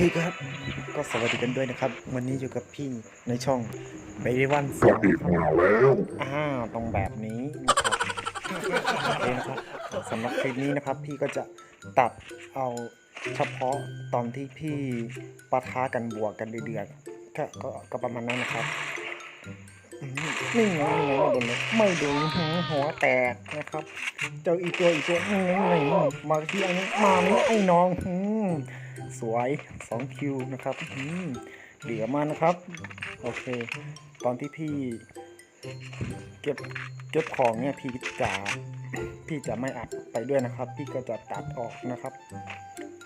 เคครับ ก็สวัสดีกันด้วยนะครับ วันนี้อยู่กับพี่ในช่องเบรวันสปอกงติครับมาแล้วอ้าวตรงแบบนี้นะครับโอเคนะครับสำหรับคลิปนี้นะครับ พี่ก็จะตัดเอาเฉพาะตอนที่พี่ปะทะกันบวกกันเดือดๆก็ก็ก็ประมาณนั้นนะครับอืม นี่ไงนี่ไงไม่โดนเลยไม่โดนหัวแตกนะครับ เจออีกตัวอีกตัวนี่ไงนี่ไงมาที่อันนี้มานี่ไอ้น้องอืมสวย2คิวนะครับเหลือมานะครับ โอเค ตอนที่พี่เก็บเก็บของเนี่ยพี่จะพี่จะไม่อัดไปด้วยนะครับ พี่ก็จะตัดออกนะครับ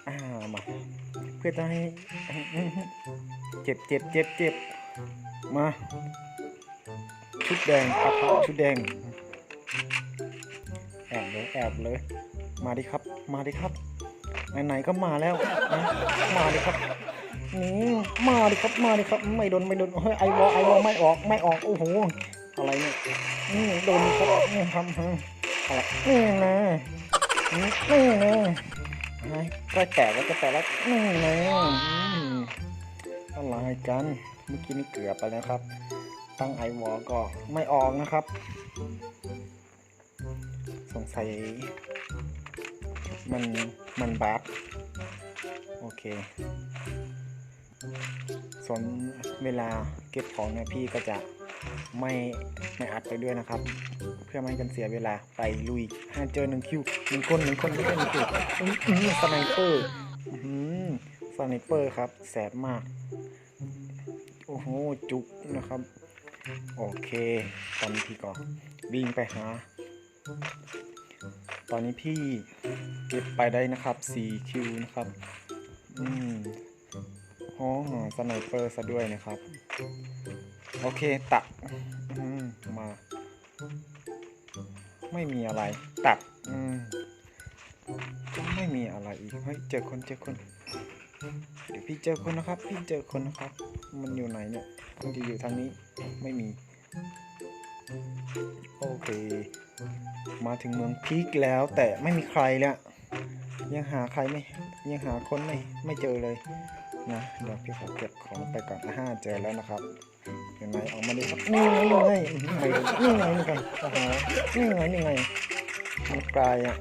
อ่ามาเพื่อจะให้เจ็บเจ็บเจ็บเจ็บมา ชุดแดงปะทะชุดแดง แอบเลยแอบเลย มาดิครับ มาดิครับ ไหนๆก็มาแล้วนะมาดิครับนี่มาดิครับมาดิครับ ไม่โดนไม่โดนเฮ้ยไอวอไอวอไม่ออกไม่ออกโอ้โหอะไรเนี่ยนี่โดนครับนี่ทำฮะอะไรนี่นะนี่นี่นะไอ้ใกล้แตกแล้วจะแตกแล้วนี่นะอะไรกันเมื่อกี้นี่เกือบไปแล้วครับ ตั้งไอวอก็ไม่ออกนะครับ สงสัย มันมันบั๊กโอเคส่วนเวลาเก็บของเนี่ยพี่ก็จะไม่ไม่อัดไปด้วยนะครับ เพื่อไม่ให้กันเสียเวลาไปลุยห้าเจอหนึ่งคิวหนึ่งคนหนึ่งคนไม่ใช่หนึ่งคิวสไนเปอร์สไนเปอร์ครับแสบมาก โอ้โห จุกนะครับ โอเค ตอนนี้พี่ก็วิ่งไปหา ตอนนี้พี่เก็บไปได้นะครับ4คิวนะครับ อืมอ๋อสไนเปอร์ซะด้วยนะครับ โอเค ตัดมมา ไม่มีอะไร ตัดอืมไม่มีอะไรอีก เฮ้ย เจอคน เจอคน เดี๋ยวพี่เจอคนนะครับ พี่เจอคนนะครับ มันอยู่ไหนเนี่ยมันจะอยู่ทางนี้ไม่มี โอเค มาถึงเมืองพีคแล้วแต่ไม่มีใครแล้วยังหาใครไม่ยังหาคนไม่ไม่เจอเลยนะเดี๋ยวพี่ขอเก็บของไปก่อนอ่าเจอแล้วนะครับเห็นไหมออกมาดิครับนี่ไงนี่ไงอื้อหือไม่รู้นี่ไงนี่ไงโอ้โหนี่ไงนี่ไงมันไกลอะ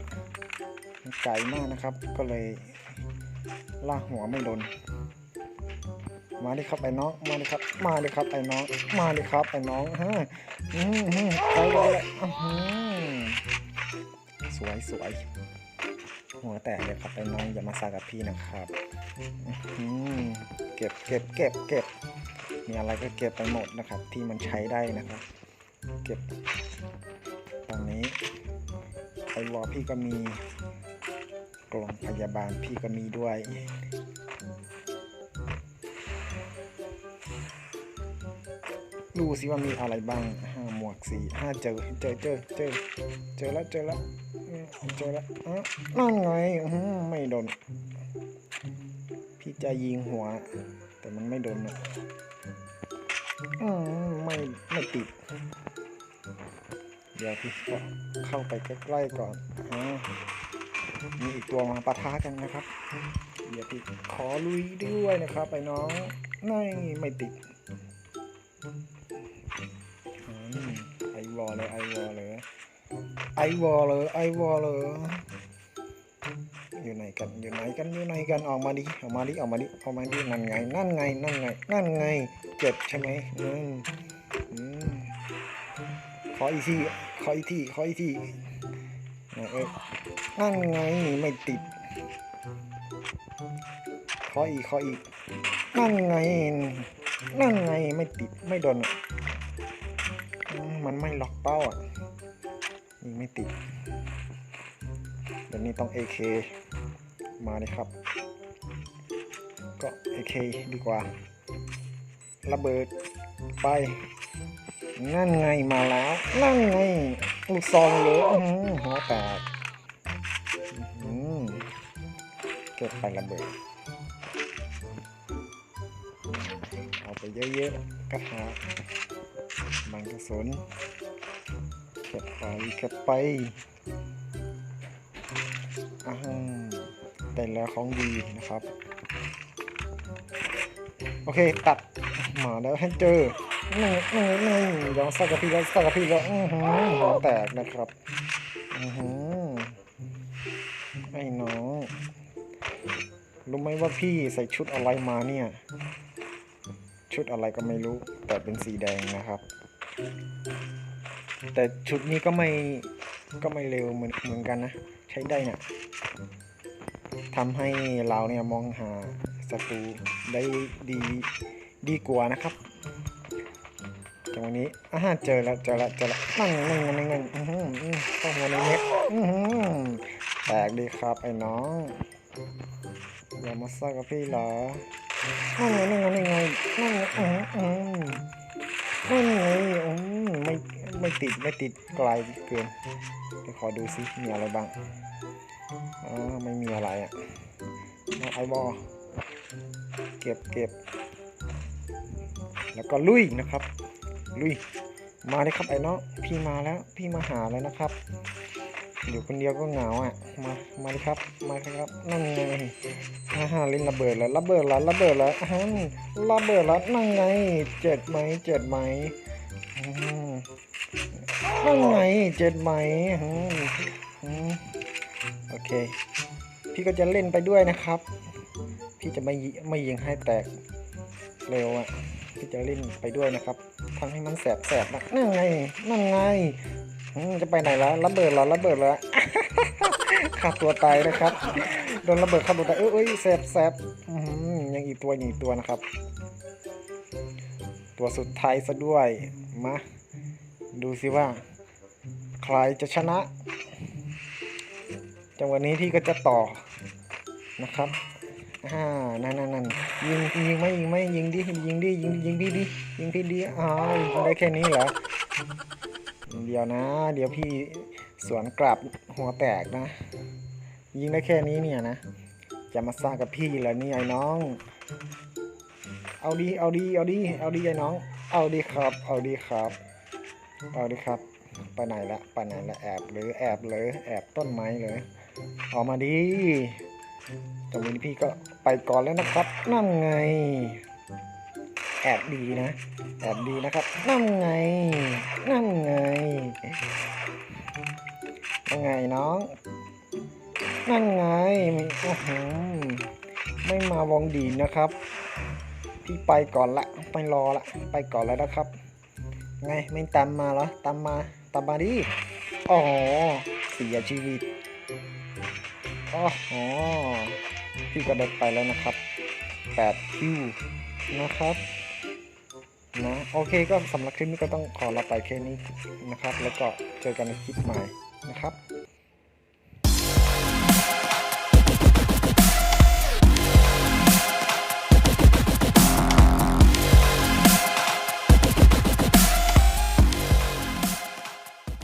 มันไกลมากนะครับ ก็เลยลากหัวไม่โดน มาดิครับไอ้น้อง มาดิครับ มาดิครับไอ้น้อง มาดิครับไอ้น้องฮะอืมอืมไปเลยอือหือสวยสวยหัวแตกเลยครับไอ้น้องอย่ามาซากับพี่นะครับอือหือเก็บเก็บเก็บเก็บมีอะไรก็เก็บไปหมดนะครับ ที่มันใช้ได้นะครับ เก็บ ตอนนี้ไอวอพี่ก็มีกล่องพยาบาลพี่ก็มีด้วย ดูสิว่ามีอะไรบ้างห้าหมวกสี่ห้าเจอเจอเจอเจอเจอแล้วเจอแล้วเจอแล้วอะนั่นไงไม่โดน พี่จะยิงหัว แต่มันไม่โดนนะอืมไม่ไม่ติด เดี๋ยวพี่ก็เข้าไปใกล้ๆก่อนอมีอีกตัวมาปะทะกันนะครับ เดี๋ยวพี่ขอลุยด้วยนะครับไอ้น้องไม่ไม่ติด วอลเลยไอวอลเลยไอวอลเลยไอวอลเลยอยู่ไหนกันอยู่ไหนกันอยู่ไหนกันออกมาดิออกมาดิออกมาดิออกมาดินั่นไงนั่นไงนั่นไงนั่นไงเจ็บใช่ไหมอืมอืมขออีกทีขออีกทีขออีกทีนั่นไงไม่ติดขออีกขออีกนั่นไงนั่นไงไม่ติดไม่โดนอะ มันไม่ล็อกเป้าอะยิงไม่ติดเดี๋ยวนี้ต้อง AK มาเลยครับ ก็ AK ดีกว่า ระเบิดไป นั่นไงมาแล้ว นั่นไงลูกซองเลยหัวแตกเก็บไประเบิด เอาไปเยอะๆกระถา บางกระสนเก็บไปเก็บไปอ่าได้แล้วของดีนะครับ โอเค ตัดหมาแล้วให้เจอนี่นี่นี่ยองสักกะพีแล้วสักกะพีแล้วอือหือหัวแตกนะครับอือหือไอ้น้องรู้ไหมว่าพี่ใส่ชุดอะไรมาเนี่ย ชุดอะไรก็ไม่รู้ แต่เป็นสีแดงนะครับ แต่ชุดนี้ก็ไม่ก็ไม่เร็วเหมือนเหมือนกันนะ ใช้ได้นะ่ะทำให้เราเนี่ยมองหาศัตรูได้ดีดีกว่านะครับจังวะนี้อาหารเจอแล้วเจอแล้วเจอแล้วนั่งนั่งนั่งนั่งอือต้องหัวในเน็ตอือแปลกดีครับไอ้น้องอย่ามาซ่ากับพี่เหรอนั่งไงนั่งไงนั่งไงนั่ง ไม่ไงอืมไม่ไม่ติดไม่ติดไกลเกินเดี๋ยวขอดูซิมีอะไรบ้างอ๋อไม่มีอะไรอะเอาไอบอลเก็บเก็บแล้วก็ลุยนะครับ ลุย มาเลยครับไอ้น้องพี่มาแล้วพี่มาหาแล้วนะครับ อยู่คนเดียวก็เหงาอะ มา มาครับ มาครับ นั่นไงอาหาเล่นระเบิดแล้วระเบิดแล้วระเบิดแล้วอาระเบิดแล้วนั่นไง เจ็ดไหมเจ็ดไหมนั่นไงเจ็ดไหมอืมอืมโอเค พี่ก็จะเล่นไปด้วยนะครับ พี่จะไม่ยิไม่ยิงให้แตกเร็วอะ พี่จะเล่นไปด้วยนะครับทำให้มันแสบแสบนะนั่นไง นั่นไง จะไปไหนแล้วระเบิดเหรอระเบิดเหรอฆ่าตัวตายนะครับโดนระเบิดฆ่าตัวตายเอ้ยเอ้ยแสบแสบยังอีกตัวยังอีกตัวนะครับ ตัวสุดท้ายซะด้วยมาดูสิว่า ใครจะชนะจังหวะนี้พี่ก็จะต่อนะครับอ่านั่นนั่นนั่นยิงยิงไหมยิงไหมยิงดิยิงดิยิงยิงพี่ดิยิงพี่ดิอ้าวได้แค่นี้เหรอ เดี๋ยวนะ เดี๋ยวพี่สวนกลับหัวแตกนะ ยิงได้แค่นี้เนี่ยนะ จะมาสร้างกับพี่เหรอนี่ไอ้น้อง เอาดีเอาดีเอาดีเอาดีไอ้น้อง เอาดีครับ เอาดีครับ เอาดีครับไปไหนละไปไหนละแอบหรือแอบเลยแอบต้นไม้เลยออกมาดีตรงนี้พี่ก็ไปก่อนแล้วนะครับนั่นไง แอบดีนะ แอบดีนะครับ นั่นไง นั่นไงนั่นไงน้อง นั่นไงมีโอ้โหไม่มาวงดีนะครับ พี่ไปก่อนละไปรอละไปก่อนแล้วนะครับ ไงไม่ตามมาเหรอตามมาตามมาดิอ๋อเสียชีวิตอ๋อพี่ก็ได้ไปแล้วนะครับ8คิวนะครับ นะโอเคก็สำหรับคลิปนี้ก็ต้องขอลาไปแค่นี้นะครับ แล้วก็เจอกันในคลิปใหม่นะครับ